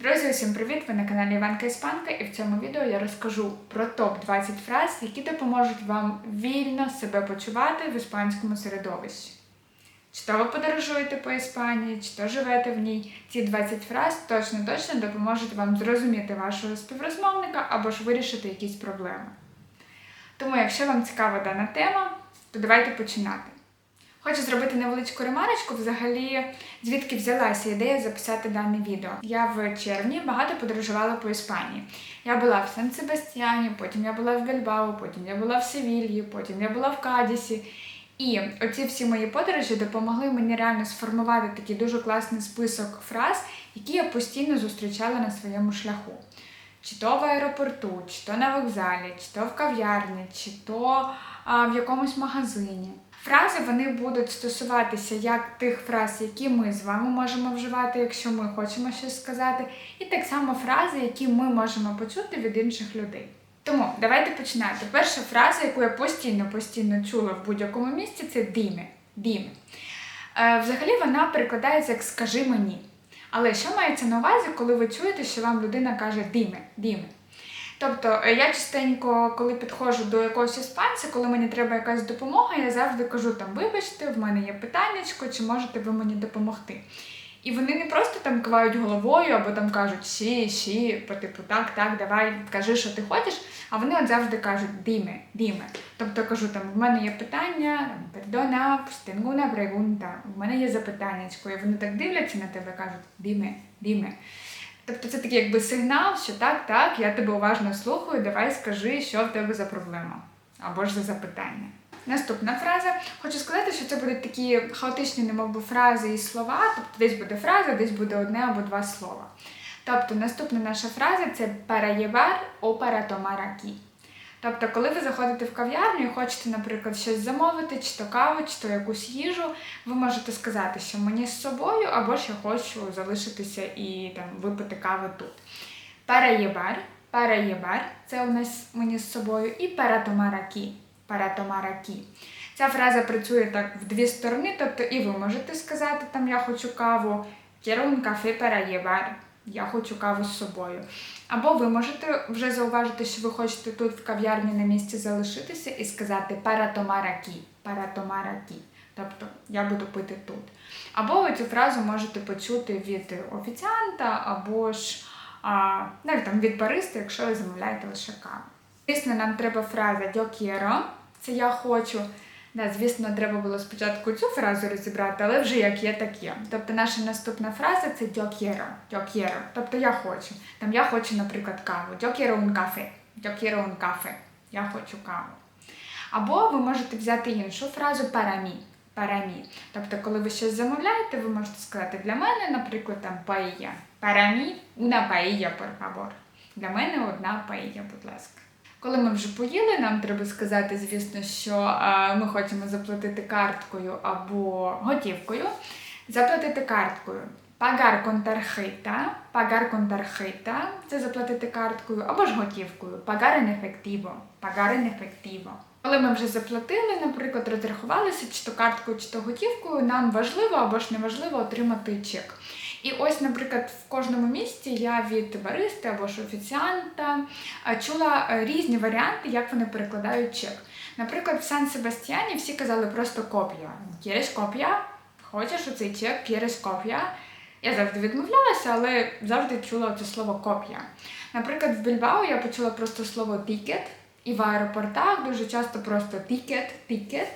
Друзі, усім привіт! Ви на каналі Іванка Іспанка, і в цьому відео я розкажу про топ-20 фраз, які допоможуть вам вільно себе почувати в іспанському середовищі. Чи то ви подорожуєте по Іспанії, чи то живете в ній. Ці 20 фраз точно-точно допоможуть вам зрозуміти вашого співрозмовника або ж вирішити якісь проблеми. Тому, якщо вам цікава дана тема, то давайте починати. Хочу зробити невеличку ремарочку, взагалі, звідки взялася ідея записати дане відео. Я в червні багато подорожувала по Іспанії. Я була в Сан-Себастьяні, потім я була в Бельбао, потім я була в Севільї, потім я була в Кадісі. І оці всі мої подорожі допомогли мені реально сформувати такий дуже класний список фраз, які я постійно зустрічала на своєму шляху. Чи то в аеропорту, чи то на вокзалі, чи то в кав'ярні, чи то а, в якомусь магазині. Фрази вони будуть стосуватися як тих фраз, які ми з вами можемо вживати, якщо ми хочемо щось сказати, і так само фрази, які ми можемо почути від інших людей. Тому давайте починати. Перша фраза, яку я постійно-постійно чула в будь-якому місці, це діме. Діме. Е, взагалі вона перекладається як скажи мені. Але що мається на увазі, коли ви чуєте, що вам людина каже діме, діме? Тобто е, я частенько, коли підходжу до якогось іспанця, коли мені треба якась допомога, я завжди кажу там, вибачте, в мене є питаннячко, чи можете ви мені допомогти. І вони не просто там кивають головою або там кажуть сі, сі, по типу так, так, давай, кажи, що ти хочеш. А вони от завжди кажуть діме, діме. Тобто кажу, там в мене є питання, пердона, tengo una в мене є запитаннячко, і вони так дивляться на тебе, кажуть діме, діме. Тобто це такий якби сигнал, що так, так, я тебе уважно слухаю, давай скажи, що в тебе за проблема або ж за запитання. Наступна фраза. Хочу сказати, що це будуть такі хаотичні, немовби фрази і слова, тобто десь буде фраза, десь буде одне або два слова. Тобто наступна наша фраза це para llevar o. Тобто, коли ви заходите в кав'ярню і хочете, наприклад, щось замовити, чи то каву, чи то якусь їжу, ви можете сказати, що мені з собою, або ж я хочу залишитися і там випити каву тут. Para llevar – це у нас мені з собою, і tomar aquí. Ця фраза працює так в дві сторони, тобто і ви можете сказати, там я хочу каву, quiero un café я хочу каву з собою. Або ви можете вже зауважити, що ви хочете тут в кав'ярні на місці залишитися і сказати tomar aquí. Тобто я буду пити тут. Або ви цю фразу можете почути від офіціанта, або ж а, навіть там від бариста, якщо ви замовляєте лише каву. Звісно, нам треба фраза quiero, це я хочу. Да, звісно, треба було спочатку цю фразу розібрати, але вже як є, так є. Тобто наша наступна фраза це yo quiero. Тобто я хочу. Там я хочу, наприклад, каву. Un café. Yo quiero un café. Я хочу каву. Або ви можете взяти іншу фразу. Para mí. Тобто, коли ви щось замовляєте, ви можете сказати для мене, наприклад, там. Para mí una paella, por favor. Для мене одна paella, будь ласка. Коли ми вже поїли, нам треба сказати, звісно, що ми хочемо заплатити карткою або готівкою. Заплатити карткою. Tarjeta, pagar con tarjeta – це заплатити карткою, або ж готівкою. Efectivo, pagar en efectivo. Коли ми вже заплатили, наприклад, розрахувалися чи то карткою, чи то готівкою, нам важливо або ж неважливо отримати чек. І ось, наприклад, в кожному місті я від баристи або ж офіціанта чула різні варіанти, як вони перекладають чек. Наприклад, в Сан-Себастьяні всі казали просто копія. Кєреш копія? Хочеш оцей чек, кєреш копія? Я завжди відмовлялася, але завжди чула це слово копія. Наприклад, в Більбао я почула просто слово тікет, і в аеропортах дуже часто просто тікет, тікет.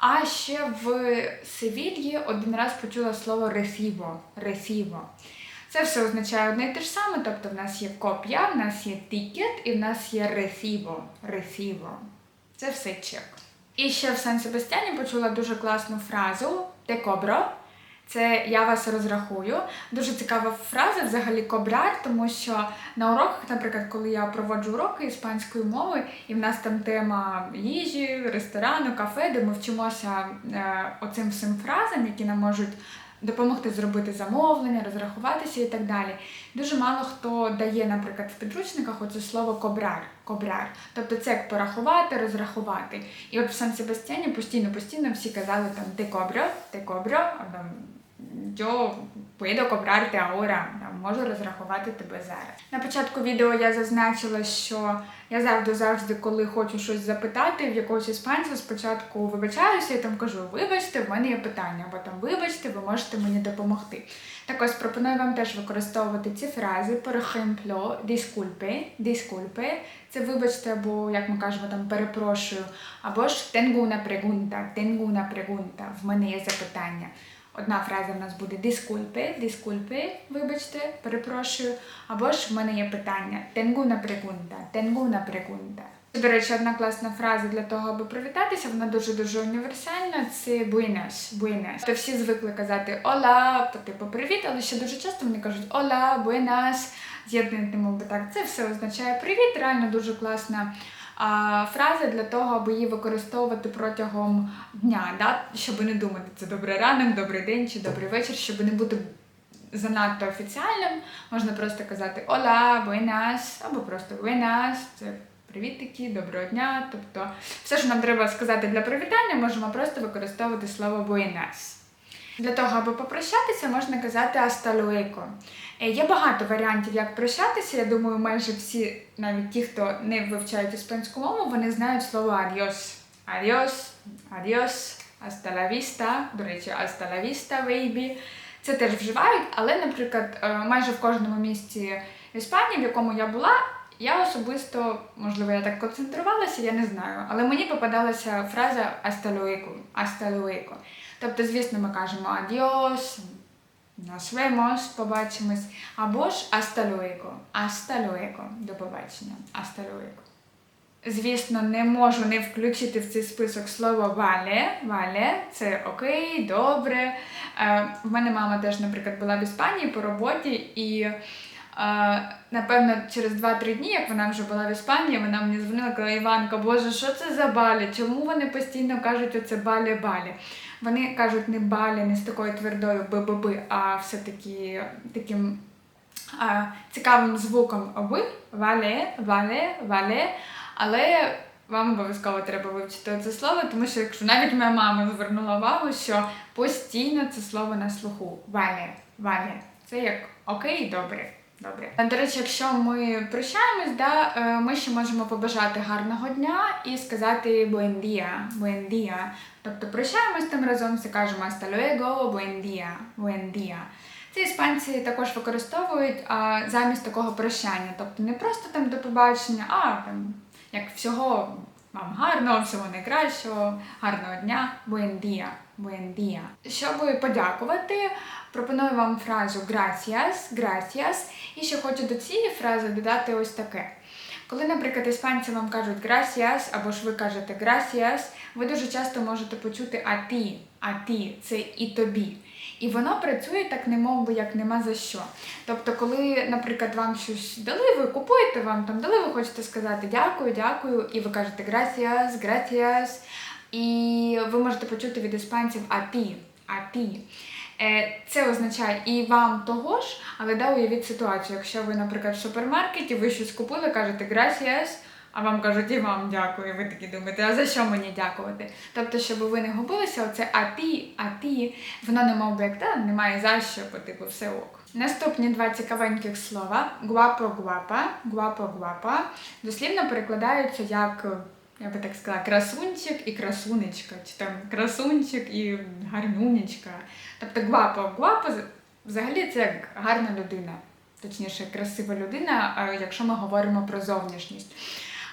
А ще в Севільї один раз почула слово ресіво. ресіво. Це все означає одне і те ж саме, тобто в нас є копія, в нас є тікет і в нас є ресіво. ресіво. Це все чек. І ще в Сан-Себастьяні почула дуже класну фразу те кобро. Це я вас розрахую. Дуже цікава фраза взагалі кобрар, тому що на уроках, наприклад, коли я проводжу уроки іспанської мови, і в нас там тема їжі, ресторану, кафе, де ми вчимося е, оцим всім фразам, які нам можуть допомогти зробити замовлення, розрахуватися і так далі. Дуже мало хто дає, наприклад, в підручниках оце слово кобрар. кобрар. Тобто це як порахувати, розрахувати. І от в Сан Себастьяні постійно-постійно всі казали там те кобро, те кобро, а там yo puedo cobrarte ahora, можу розрахувати тебе зараз. На початку відео я зазначила, що я завжди завжди, коли хочу щось запитати в якогось іспанця, спочатку вибачаюся і там кажу: вибачте, в мене є питання, або там вибачте, ви можете мені допомогти. Так ось пропоную вам теж використовувати ці фрази por ejemplo, disculpe, це вибачте, або як ми кажемо там перепрошую, або ж tengo una pregunta, tengo una pregunta, в мене є запитання. Одна фраза в нас буде disculpe, disculpe, вибачте, перепрошую, або ж в мене є питання tengo una pregunta, tengo una pregunta. До речі, одна класна фраза для того, аби привітатися, вона дуже-дуже універсальна. Це buenas, buenas. То всі звикли казати ола, по типу привіт, але ще дуже часто вони кажуть ола, buenas, з'єднують немов так. Це все означає привіт. Реально дуже класна а, фраза для того, аби її використовувати протягом дня, да? щоб не думати, це добрий ранок, добрий день чи добрий вечір, щоб не бути занадто офіціальним. Можна просто казати ола, buenas, або просто buenas, це привітики, доброго дня. Тобто, все, що нам треба сказати для привітання, можемо просто використовувати слово buenas. Для того, аби попрощатися, можна казати hasta. Е, Є багато варіантів, як прощатися. Я думаю, майже всі, навіть ті, хто не вивчають іспанську мову, вони знають слово adios, hasta la vista. До речі, vista, baby. Це теж вживають, але, наприклад, е, майже в кожному місті Іспанії, в якому я була, я особисто, можливо, я так концентрувалася, я не знаю. Але мені попадалася фраза hasta luego. Тобто, звісно, ми кажемо adios, nos vemos, побачимось, або ж hasta luego, до побачення, hasta. Звісно, не можу не включити в цей список слово вале. Вале це окей, добре. Е, в мене мама теж, наприклад, була в Іспанії по роботі, і напевно через 2-3 дні, як вона вже була в Іспанії, вона мені дзвонила, казала, Іванка, Боже, що це за балі? Чому вони постійно кажуть оце балі-балі? Вони кажуть не балі, не з такою твердою би-би-би, а все-таки таким а, цікавим звуком ви, вале, вале, вале. Але вам обов'язково треба вивчити це слово, тому що якщо навіть моя мама звернула увагу, що постійно це слово на слуху. Вале, вале. Це як окей, добре. Добре. До речі, якщо ми прощаємось, да, е, ми ще можемо побажати гарного дня і сказати buen día, buen día. Тобто прощаємось там разом, все кажемо hasta luego, buen día, buen día. Це іспанці також використовують а, замість такого прощання. Тобто не просто там до побачення, а там як всього вам гарного, всього найкращого, гарного дня, buen día. Щоб подякувати, пропоную вам фразу gracias, gracias. І ще хочу до цієї фрази додати ось таке. Коли, наприклад, іспанці вам кажуть gracias, або ж ви кажете gracias, ви дуже часто можете почути а ти, а ти, це і тобі. І воно працює так, не мов би, як нема за що. Тобто, коли, наприклад, вам щось дали, ви купуєте, вам там дали, ви хочете сказати дякую, дякую, і ви кажете gracias, gracias, і ви можете почути від іспанців а ти, а ти. Е, Це означає і вам того ж, але да, уявіть ситуацію. Якщо ви, наприклад, в супермаркеті, ви щось купили, кажете gracias, а вам кажуть, і вам дякую. Ви такі думаєте, а за що мені дякувати? Тобто, щоб ви не губилися, оце а ти, а ти, воно не мов би як та, немає за що, по типу все ок. Наступні два цікавеньких слова гуапо гуапа, гуапо гуапа, дослівно перекладаються як. Я би так сказала, красунчик і красунечка, чи там красунчик і гарнунечка. Тобто гуапо гуапо взагалі це як гарна людина, точніше, красива людина, якщо ми говоримо про зовнішність.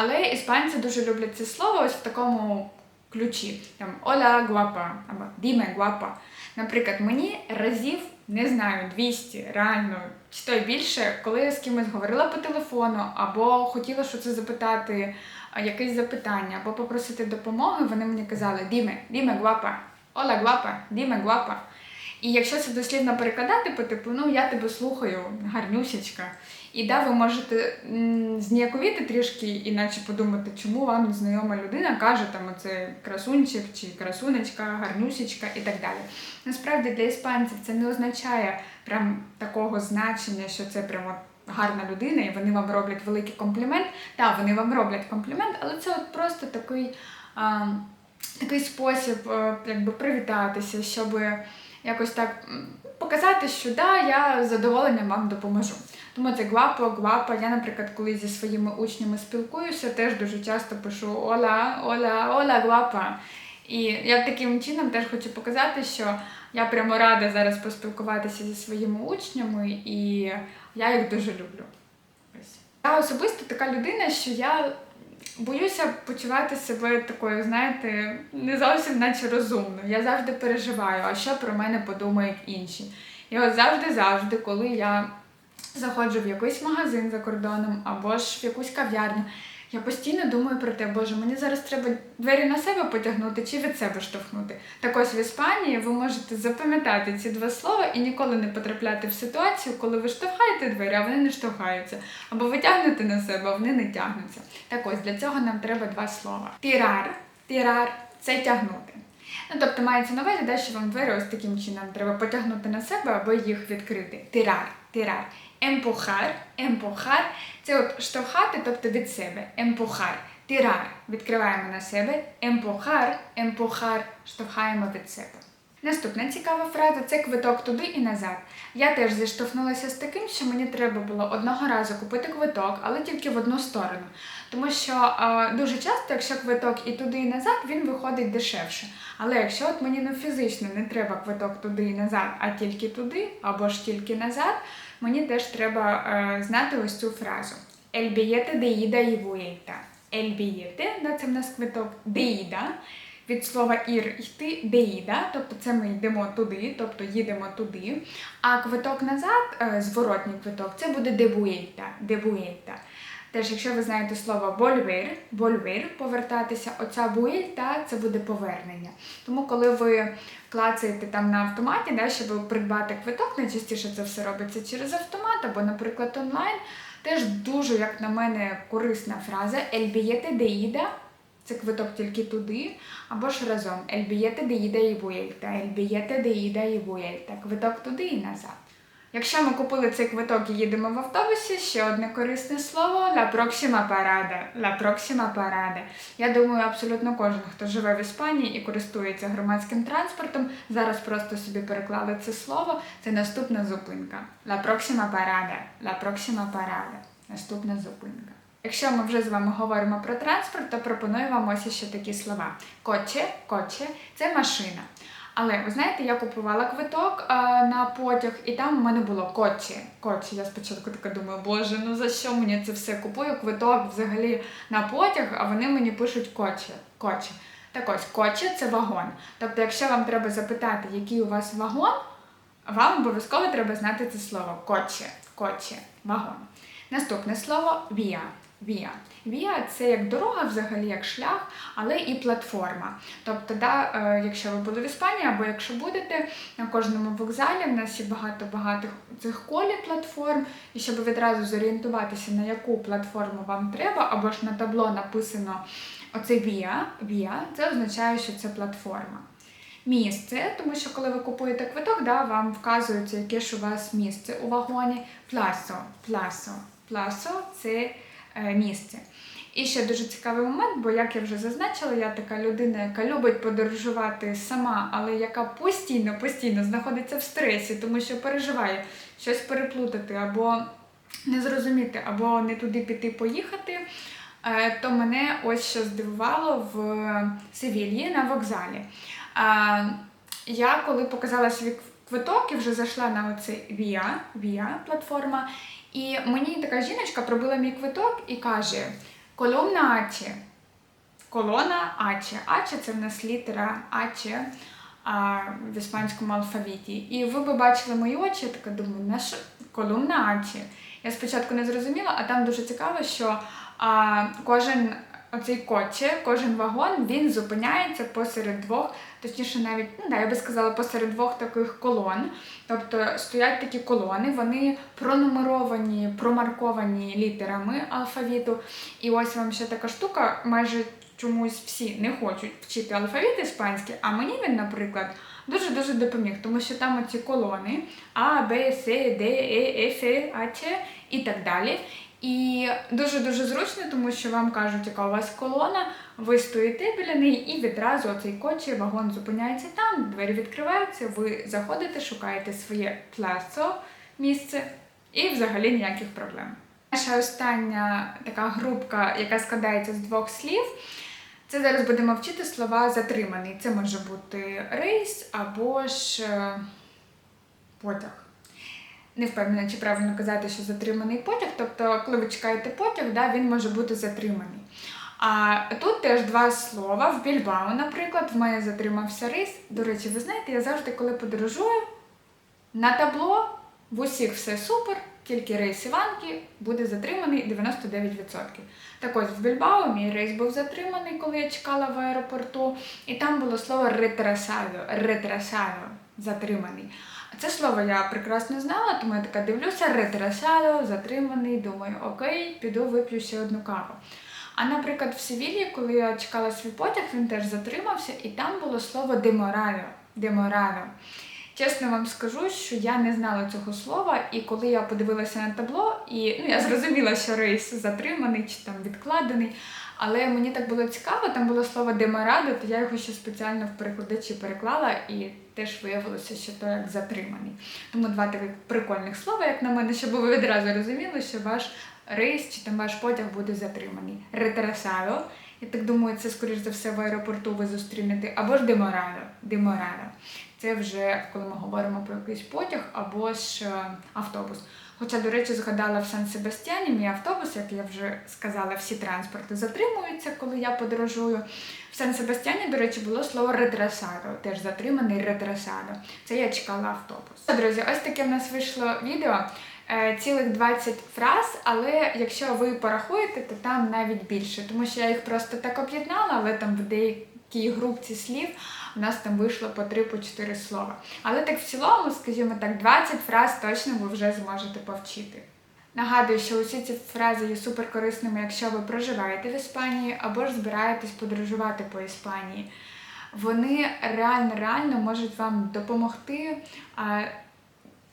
Але іспанці дуже люблять це слово ось в такому ключі. Там Оля гуапа або Діме гуапа. Наприклад, мені разів, не знаю, 200, реально, чи то й більше, коли я з кимось говорила по телефону, або хотіла щось запитати, якесь запитання, або попросити допомоги, вони мені казали Діме, Діме гуапа, Ола гуапа, Діме гуапа. І якщо це дослівно перекладати, по типу, ну я тебе слухаю, гарнюсечка. І да, ви можете зніяковіти трішки, іначе подумати, чому вам незнайома людина каже там оце красунчик чи красунечка, гарнюсечка і так далі. Насправді для іспанців це не означає прям такого значення, що це прямо гарна людина, і вони вам роблять великий комплімент. Так, вони вам роблять комплімент, але це от просто такий, а, такий спосіб а, якби привітатися, щоб якось так показати, що да, я з задоволенням вам допоможу. Тому це гвапо, гвапа. Я, наприклад, коли зі своїми учнями спілкуюся, теж дуже часто пишу Ола, Ола, Ола, гвапа. І я таким чином теж хочу показати, що я прямо рада зараз поспілкуватися зі своїми учнями, і я їх дуже люблю. Я особисто така людина, що я боюся почувати себе такою, знаєте, не зовсім наче розумно. Я завжди переживаю, а що про мене подумають інші. І от завжди-завжди, коли я заходжу в якийсь магазин за кордоном або ж в якусь кав'ярню, я постійно думаю про те, боже, мені зараз треба двері на себе потягнути чи від себе штовхнути. Так ось в Іспанії ви можете запам'ятати ці два слова і ніколи не потрапляти в ситуацію, коли ви штовхаєте двері, а вони не штовхаються. Або ви тягнете на себе, а вони не тягнуться. Так ось для цього нам треба два слова. Тірар. Тірар це тягнути. Ну, тобто мається на увазі, да, що вам двері ось таким чином треба потягнути на себе або їх відкрити. Тирар, тирар. Емпухар, емпухар це от штовхати, тобто від себе. Емпухар. Тирар. Відкриваємо на себе. Емпухар, емпухар. Штовхаємо від себе. Наступна цікава фраза це квиток туди і назад. Я теж зіштовхнулася з таким, що мені треба було одного разу купити квиток, але тільки в одну сторону. Тому що е, дуже часто, якщо квиток і туди, і назад, він виходить дешевше. Але якщо от мені ну, фізично не треба квиток туди і назад, а тільки туди, або ж тільки назад, мені теж треба е, знати ось цю фразу. Ельбієте деїда і вуєйта. billete, да, це в нас квиток деїда. від слова ір йти деїда, тобто це ми йдемо туди, тобто їдемо туди. А квиток назад, е, зворотній квиток, це буде дебуєта, дебуєта. Теж, якщо ви знаєте слово больвер, больвер, повертатися, оця буельта це буде повернення. Тому, коли ви клацаєте там на автоматі, да, щоб придбати квиток, найчастіше це все робиться через автомат або, наприклад, онлайн. Теж дуже, як на мене, корисна фраза billete de це квиток тільки туди, або ж разом de ida y vuelta, El billete de ida квиток туди і назад. Якщо ми купили цей квиток і їдемо в автобусі, ще одне корисне слово La próxima parada. La próxima parada. Я думаю, абсолютно кожен, хто живе в Іспанії і користується громадським транспортом, зараз просто собі переклали це слово. Це наступна зупинка. La próxima parada. La próxima parada. Наступна зупинка. Якщо ми вже з вами говоримо про транспорт, то пропоную вам ось ще такі слова. Коче, коче це машина. Але ви знаєте, я купувала квиток а, на потяг, і там у мене було коче. Коче. Я спочатку така думаю, боже, ну за що мені це все? Купую квиток взагалі на потяг, а вони мені пишуть коче. коче. Так ось, коче це вагон. Тобто, якщо вам треба запитати, який у вас вагон, вам обов'язково треба знати це слово коче, коче, вагон. Наступне слово віа. Віа. Віа це як дорога, взагалі, як шлях, але і платформа. Тобто, да, е, якщо ви були в Іспанії, або якщо будете, на кожному вокзалі в нас є багато-багато цих колі платформ, і щоб відразу зорієнтуватися, на яку платформу вам треба, або ж на табло написано оце Віа, Віа, це означає, що це платформа. Місце, тому що коли ви купуєте квиток, да, вам вказується, яке ж у вас місце у вагоні. Пласо, пласо, пласо це е, місце. І ще дуже цікавий момент, бо, як я вже зазначила, я така людина, яка любить подорожувати сама, але яка постійно, постійно знаходиться в стресі, тому що переживає щось переплутати, або не зрозуміти, або не туди піти поїхати. Е, То мене ось що здивувало в Севільї на вокзалі. Я коли показала свій квиток і вже зайшла на оцей Віа, Віа платформа, і мені така жіночка пробила мій квиток і каже: колонна Аче. Колона Аче. Аче це в нас літера Аче а, в іспанському алфавіті. І ви б бачили мої очі, я така думаю, наша колумна Аче. Я спочатку не зрозуміла, а там дуже цікаво, що а, кожен оцей коче, кожен вагон він зупиняється посеред двох, точніше, навіть ну да, я би сказала, посеред двох таких колон. Тобто стоять такі колони, вони пронумеровані, промарковані літерами алфавіту. І ось вам ще така штука, майже чомусь всі не хочуть вчити алфавіт іспанський, а мені він, наприклад. Дуже-дуже допоміг, тому що там оці колони А, Б, С, Д, Е, Ф, А, Ч і так далі. І дуже-дуже зручно, тому що вам кажуть, яка у вас колона, ви стоїте біля неї і відразу оцей кочі вагон зупиняється там, двері відкриваються, ви заходите, шукаєте своє плесо місце і взагалі ніяких проблем. Наша остання така групка, яка складається з двох слів. Це зараз будемо вчити слова затриманий. Це може бути рейс або ж е, потяг. Не впевнена, чи правильно казати, що затриманий потяг. Тобто, коли ви чекаєте потяг, да, він може бути затриманий. А тут теж два слова. В Більбао, наприклад, в мене затримався рейс. До речі, ви знаєте, я завжди, коли подорожую, на табло в усіх все супер, тільки рейс Іванки буде затриманий 99%. Так ось в Більбао мій рейс був затриманий, коли я чекала в аеропорту, і там було слово ретрасадо, ретрасадо, затриманий. Це слово я прекрасно знала, тому я така дивлюся, ретрасадо, затриманий, думаю, окей, піду вип'ю ще одну каву. А наприклад, в Севілії, коли я чекала свій потяг, він теж затримався, і там було слово деморалю. деморалю. Чесно вам скажу, що я не знала цього слова, і коли я подивилася на табло, і ну, я зрозуміла, що рейс затриманий чи там відкладений. Але мені так було цікаво, там було слово деморадо, то я його ще спеціально в перекладачі переклала, і теж виявилося, що то як затриманий. Тому два таких прикольних слова, як на мене, щоб ви відразу розуміли, що ваш рейс чи там ваш потяг буде затриманий. Ретрасадо. Я так думаю, це, скоріш за все, в аеропорту ви зустрінете, або ж деморало. деморало. Це вже коли ми говоримо про якийсь потяг або ж е, автобус. Хоча, до речі, згадала в Сан-Себастьяні, мій автобус, як я вже сказала, всі транспорти затримуються, коли я подорожую. В Сан-Себастьяні, до речі, було слово ретрасадо, теж затриманий ретрасадо. Це я чекала автобус. Друзі, ось таке в нас вийшло відео. Е, Цілих 20 фраз, але якщо ви порахуєте, то там навіть більше, тому що я їх просто так об'єднала, але там в деякій групці слів у нас там вийшло по 3-4 слова. Але так в цілому, скажімо так, 20 фраз точно ви вже зможете повчити. Нагадую, що усі ці фрази є суперкорисними, якщо ви проживаєте в Іспанії або ж збираєтесь подорожувати по Іспанії. Вони реально реально можуть вам допомогти а,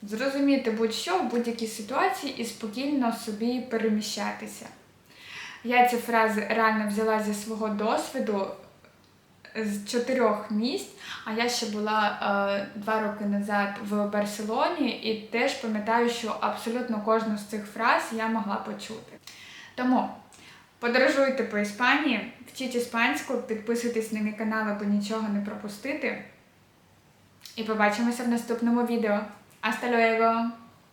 зрозуміти будь-що в будь-якій ситуації і спокійно собі переміщатися. Я ці фрази реально взяла зі свого досвіду з чотирьох місць, а я ще була е, два роки назад в Барселоні і теж пам'ятаю, що абсолютно кожну з цих фраз я могла почути. Тому подорожуйте по Іспанії, вчіть іспанську, підписуйтесь на мій канал, аби нічого не пропустити. І побачимося в наступному відео. Hasta luego!